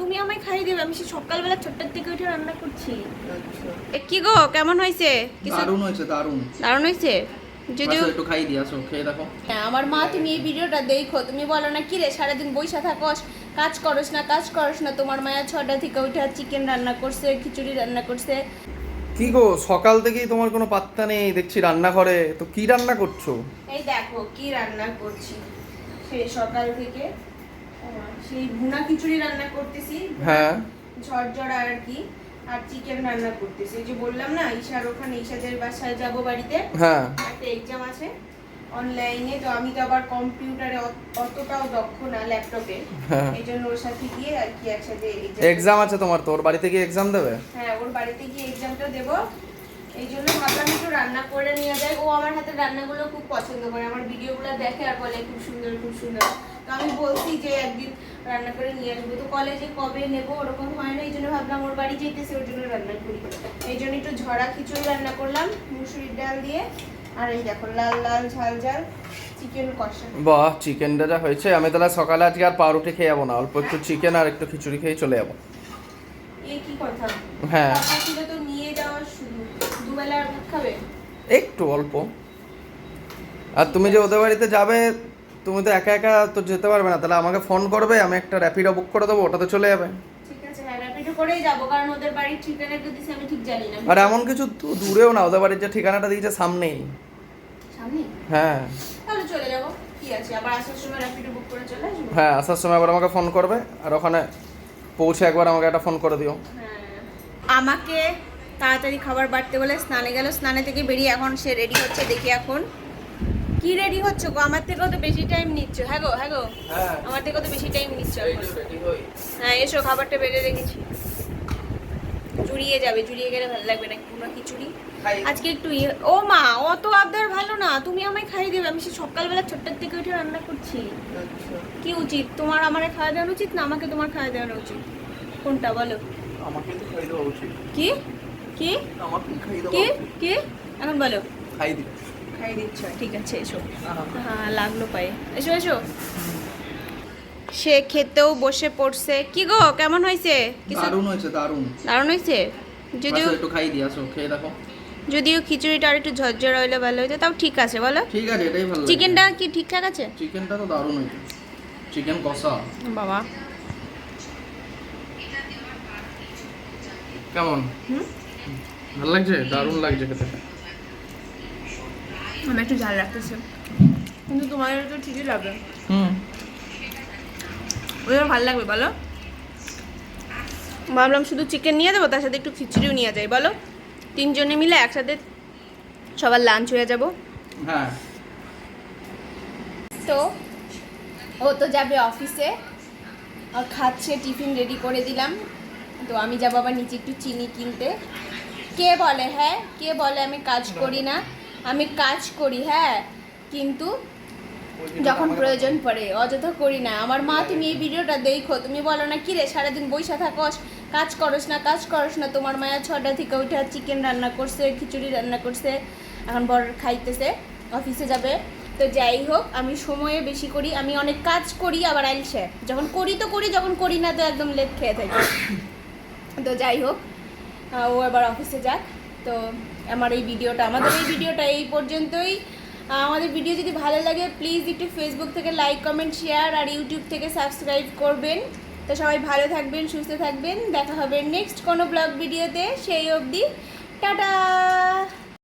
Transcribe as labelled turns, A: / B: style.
A: তুমি আমায় খাইয়ে দেবে আমি সেই সকালবেলা ছোট্টার থেকে উঠে রান্না করছি।
B: আচ্ছা।
A: এ, কি গো কেমন হয়েছে? কিছু
B: দারুণ হয়েছে দারুণ।
A: দারুণ হয়েছে? যদিও
B: একটু খাই দিয়ে আসো খেয়ে দেখো।
A: হ্যাঁ, আমার মা তুমি এই ভিডিওটা দেখো তুমি বলো না কি রে সারাদিন বইসা থাকস কাজ করস না কাজ করস না তোমার মায়া ছটা থেকে উঠে চিকেন রান্না করছে খিচুড়ি রান্না করছে।
B: কি গো সকাল থেকেই তোমার কোনো পাত্তা নেই দেখছি রান্নাঘরে তো কি রান্না করছ?
A: এই দেখো কি রান্না করছি সেই সকাল থেকে। সেই ভুনা খিচুড়ি রান্না করতেছি
B: হ্যাঁ।
A: ঝরঝরা আর কি আর চিকেন রান্না করতেছি। যে বললাম না ঈশার ওখানে ঈশাদের বাসায় যাব বাড়িতে।
B: হ্যাঁ।
A: একটা এক্সাম আছে অনলাইনে তো আমি তো আবার কম্পিউটারে অতটাও দক্ষ না ল্যাপটপে এই জন্য ওর সাথে গিয়ে আর কি একসাথে
B: এক্সাম আছে তোমার তোর বাড়িতে গিয়ে এক্সাম দেবে?
A: হ্যাঁ ওর বাড়িতে গিয়ে এক্সামটা দেবো। এই জন্য ভাবলাম একটু রান্না করে নিয়ে যাই ও আমার হাতে রান্নাগুলো খুব পছন্দ করে আমার ভিডিওগুলো দেখে আর বলে খুব সুন্দর খুব সুন্দর। তো আমি বলছি যে একদিন রান্না করে নিয়ে আসব। তো কলেজে কবে নেব ওরকম হয় না এই জন্য ভাবলাম ওর বাড়ি যেতেছে ওর জন্য রান্না করি। এই জন্য একটু ঝরা খিচুড়ি রান্না করলাম মুসুরির ডাল দিয়ে। আর এই দেখো লাল লাল ঝাল ঝাল চিকেন কষা।
B: বাহ চিকেনটা যা হয়েছে আমি তাহলে সকালে আজকে আর পাউরুটি খেয়ে যাব না অল্প একটু চিকেন আর একটু খিচুড়ি খেয়ে চলে যাব।
A: এই কি কথা?
B: হ্যাঁ।
A: তো নিয়ে যাওয়ার শুধু দুবেলা ভাত খাবে?
B: একটু অল্প। আর তুমি যে ওদের বাড়িতে যাবে তুমি তো একা একা তো যেতে পারবে না। তাহলে আমাকে ফোন করবে আমি একটা র্যাপিডো বুক করে দেবো ওটাতে চলে যাবে।
A: ঠিক আছে হ্যাঁ র্যাপিডো করেই যাব কারণ ওদের বাড়ির ঠিকানাটা দিছে আমি ঠিক জানি না।
B: আর এমন কিছু দূরেও না ওদের বাড়ির যে ঠিকানাটা দিয়েছে সামনেই। হ্যাঁ।
A: তাহলে চলে যাব কি আছে আবার আসার সময় র্যাপিডো বুক করে চলে আসব?
B: হ্যাঁ আসার সময় আবার আমাকে ফোন করবে আর ওখানে পৌঁছে একবার আমাকে একটা ফোন করে দিও।
A: হ্যাঁ। আমাকে তাড়াতাড়ি খাবার বাড়তে বলে স্নানে গেল স্নানে থেকে বেরিয়ে এখন সে রেডি হচ্ছে দেখি এখন। কি রেডি হচ্ছে গো? আমার থেকেও তো বেশি টাইম নিচ্ছ। হ্যাঁ গো হ্যাঁ গো?
B: হ্যাঁ।
A: আমার থেকেও তো বেশি টাইম নিচ্ছ হ্যাঁ এসো খাবারটা বেড়ে রেখেছি। জুড়িয়ে যাবে জুড়িয়ে গেলে ভালো লাগবে না কোনো খিচুড়ি। আজকে একটু ইয়ে ও মা অত আবদার ভালো না তুমি আমায় খাইয়ে দেবে। আমি সেই সকালবেলা ছোট্টার থেকে উঠে রান্না করছি। কি উচিত? তোমার আমারে খাওয়া দেওয়ানো উচিত না আমাকে তোমার খাওয়া দেওয়ানো উচিত? কোনটা বলো?
B: আমাকে তো খাই দেওয়া উচিত।
A: কি? কি? কি? কি? এখন বলো।
B: খাই দিও
A: খাই দিচ্ছ ঠিক আছে এসো। হ্যাঁ লাগল পায়ে। এসো এসো। সে খেতেও বসে পড়ছে। কি গো কেমন হয়েছে?
B: দারুণ হয়েছে দারুণ।
A: দারুণ হয়েছে? যদিও
B: একটু খাই দিয়ে আসো খেয়ে দেখো।
A: যদিও খিচুড়িটা আর একটু ঝরঝরা হইলে ভালো হইতো তাও ঠিক আছে বলো।
B: ঠিক আছে এটাই ভালো
A: চিকেনটা কি ঠিকঠাক আছে?
B: চিকেনটা তো দারুণ হয়েছে। চিকেন কষা।
A: বাবা।
B: কেমন?
A: হুম?
B: ভালো লাগছে? দারুণ লাগছে খেতে।
A: আমি একটু ঝাল রাখতেছি কিন্তু তোমার তো ঠিকই লাগবে
B: হুম।
A: ওদের ভালো লাগবে বলো। ভাবলাম শুধু চিকেন নিয়ে দেবো তার সাথে একটু খিচুড়িও নিয়ে যাই বলো। তিনজনে মিলে একসাথে সবার লাঞ্চ হয়ে যাব।
B: হ্যাঁ।
A: তো ও তো যাবে অফিসে আর খাচ্ছে টিফিন রেডি করে দিলাম। তো আমি যাব আবার নিচে একটু চিনি কিনতে। কে বলে হ্যাঁ? কে বলে আমি কাজ করি না? আমি কাজ করি হ্যাঁ? কিন্তু যখন প্রয়োজন পড়ে অযথা করি না। আমার মা তুমি এই ভিডিওটা দেখো তুমি বলো না কি রে সারাদিন বইসা থাকস কাজ করস না কাজ করস না তোমার মায়া ছটা থেকে উঠে চিকেন রান্না করছে খিচুড়ি রান্না করছে এখন বড় খাইতেছে অফিসে যাবে। তো যাই হোক আমি সময়ে বেশি করি আমি অনেক কাজ করি আবার আইলসে। যখন করি তো করি যখন করি না তো একদম লেট খেয়ে থাকি। তো যাই হোক ও এবার অফিসে যাক। তো আমার এই ভিডিওটা, আমাদের এই ভিডিওটা এই পর্যন্তই। আমাদের ভিডিও যদি ভালো লাগে প্লিজ একটু ফেসবুক থেকে লাইক কমেন্ট শেয়ার আর ইউটিউব থেকে সাবস্ক্রাইব করবেন। তো সবাই ভালো থাকবেন, সুস্থ থাকবেন। দেখা হবে নেক্সট কোনো ব্লগ ভিডিওতে সেই অবধি, টাটা!